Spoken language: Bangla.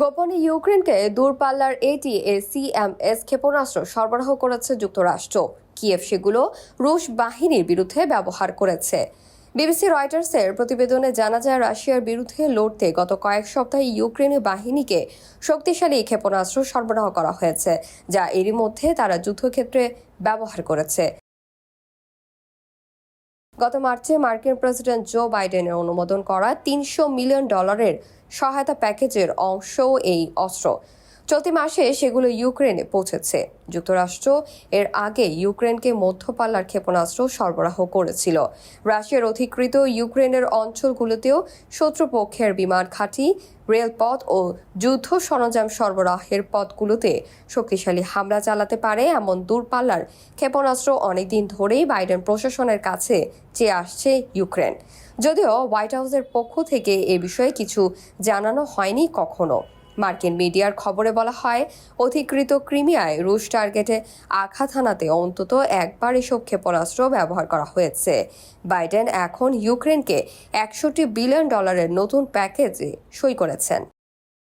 গোপনে ইউক্রেনকে দূরপাল্লার এটি এ সিএমএস ক্ষেপণাস্ত্র সরবরাহ করেছে যুক্তরাষ্ট্র। কিয়েভ সেগুলো রুশ বাহিনীর বিরুদ্ধে ব্যবহার করেছে। বিবিসি রয়টার্সের প্রতিবেদনে জানা যায়, রাশিয়ার বিরুদ্ধে লড়তে গত কয়েক সপ্তাহে ইউক্রেনের বাহিনীকে শক্তিশালী ক্ষেপণাস্ত্র সরবরাহ করা হয়েছে, যা এরই মধ্যে তারা যুদ্ধক্ষেত্রে ব্যবহার করেছে। গত মার্চে মার্কিন প্রেসিডেন্ট জো বাইডেনের অনুমোদন করা তিনশো মিলিয়ন ডলারের সহায়তা প্যাকেজের অংশ এই অস্ত্র। চলতি মাসে সেগুলো ইউক্রেনে পৌঁছেছে। যুক্তরাষ্ট্র এর আগে ইউক্রেনকে মধ্যপাল্লার ক্ষেপণাস্ত্র সরবরাহ করেছিল। রাশিয়ার অধিকৃত ইউক্রেনের অঞ্চলগুলোতেও শত্রুপক্ষের বিমান ঘাঁটি, রেলপথ ও যুদ্ধ সরঞ্জাম সরবরাহের পথগুলোতে শক্তিশালী হামলা চালাতে পারে এমন দূরপাল্লার ক্ষেপণাস্ত্র অনেকদিন ধরেই বাইডেন প্রশাসনের কাছে চেয়ে আসছে ইউক্রেন। যদিও হোয়াইট হাউসের পক্ষ থেকে এ বিষয়ে কিছু জানানো হয়নি কখনো। মার্কিন মিডিয়ার খবরে বলা হয়, অধিকৃত ক্রিমিয়ায় রুশ টার্গেটে আঘাত হানাতে অন্তত একবার এসব ক্ষেপণাস্ত্র ব্যবহার করা হয়েছে। বাইডেন এখন ইউক্রেনকে একশোটি বিলিয়ন ডলারের নতুন প্যাকেজে সই করেছেন।